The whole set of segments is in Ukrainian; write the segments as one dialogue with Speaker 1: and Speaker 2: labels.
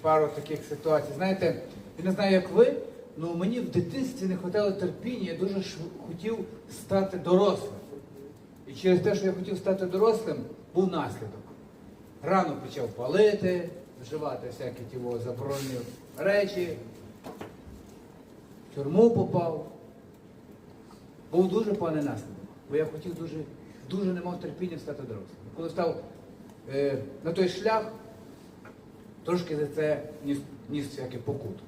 Speaker 1: пару таких ситуацій. Знаєте, я не знаю, як ви, але мені в дитинстві не вистачало терпіння, я дуже хотів стати дорослим. І через те, що я хотів стати дорослим, був наслідок. Рано почав палити, вживати всякі ті заборонені речі, в тюрму попав. Був дуже поганий наслідок. Бо я хотів дуже, дуже не мав терпіння стати дорослим. Коли став е, на той шлях, трошки за це ніс, ніс всяке покуту.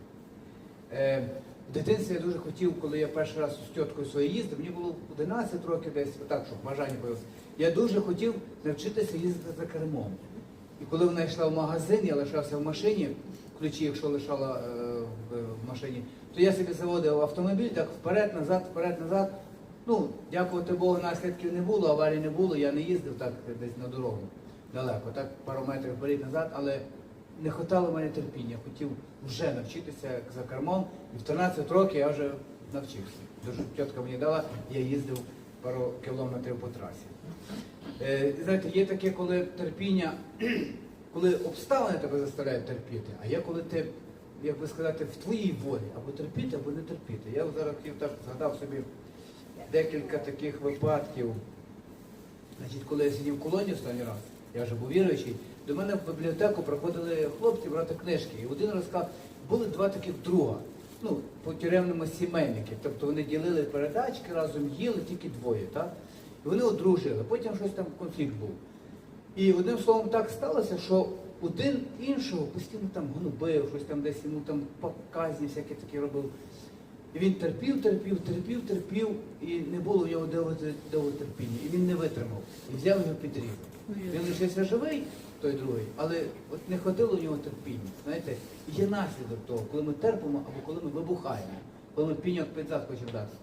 Speaker 1: Е, в дитинстві я дуже хотів, коли я перший раз з тіткою своєю їздив, мені було 11 років десь, так, щоб бажання появилося. Я дуже хотів навчитися їздити за кермом. І коли вона йшла в магазин, я лишався в машині, ключі, якщо лишала е, в, машині, то я собі заводив автомобіль так вперед, назад, вперед, назад. Ну, дякувати Богу, наслідків не було, аварій не було, я не їздив так десь на дорогу далеко, так пару метрів вперед назад, але не хватало мене терпіння. Хотів вже навчитися за кермом, і в 13 років я вже навчився. Дуже тітка мені дала, я їздив пару кілометрів по трасі. Е, знаєте, є таке, коли терпіння, коли обставини тебе заставляють терпіти, а є коли ти, як би сказати, в твоїй волі або терпіти, або не терпіти. Я зараз так згадав собі декілька таких випадків. Значить, коли я сидів в колоні останній раз, я вже був віруючий, до мене в бібліотеку приходили хлопці брати книжки. І один раз сказав, були два таких друга, ну, по тюремному сімейники. Тобто вони ділили передачки разом, їли тільки двоє. Так? І вони одружили, потім щось там конфлікт був. І одним словом так сталося, що один іншого постійно там гнобив, щось там десь йому там показні всякі такі робив. І він терпів, терпів, терпів, терпів, і не було в нього довго довго терпіння. І він не витримав. І взяв його під ріг. Він лишився живий, той другий, але от не ходило в нього терпіння. Знаєте, І є наслідок того, коли ми терпимо або коли ми вибухаємо, коли ми піньок під зад хочемо дати.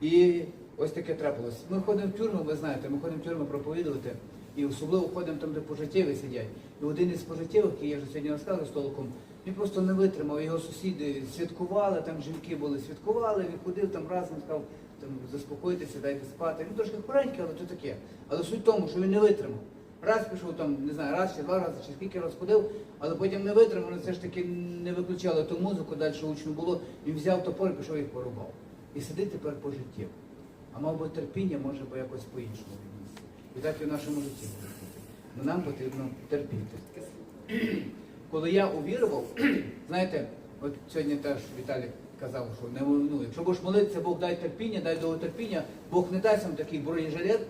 Speaker 1: І ось таке трапилось. Ми ходимо в тюрми, ви знаєте, ми ходимо в тюрми проповідувати, і особливо ходимо там, де пожиттєві сидять. І один із пожиттєвих, який я вже сьогодні розказував столиком, він просто не витримав. Його сусіди святкували, там жінки були, святкували, він ходив там разом, сказав, там заспокойтеся, дайте спати. Він трошки хворенький, але то таке. Але суть в тому, що він не витримав. Раз пішов там, не знаю, раз чи два рази, чи скільки раз ходив, але потім не витримав, вони все ж таки не виключали ту музику, далі учню було. Він взяв топор і пішов їх порубав. І сидить тепер по життю. А мав би терпіння, може би якось по-іншому. І так і в нашому житті Але нам потрібно терпіти. Коли я увірував, знаєте, от сьогодні теж Віталій казав, що не ну, якщо будеш молитися, Бог дай терпіння, дай довготерпіння, Бог не дасть нам такий бронежилет,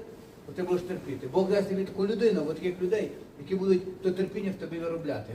Speaker 1: то ти будеш терпіти. Бог дасть тобі таку людину, от таких людей, які будуть то терпіння в тобі виробляти.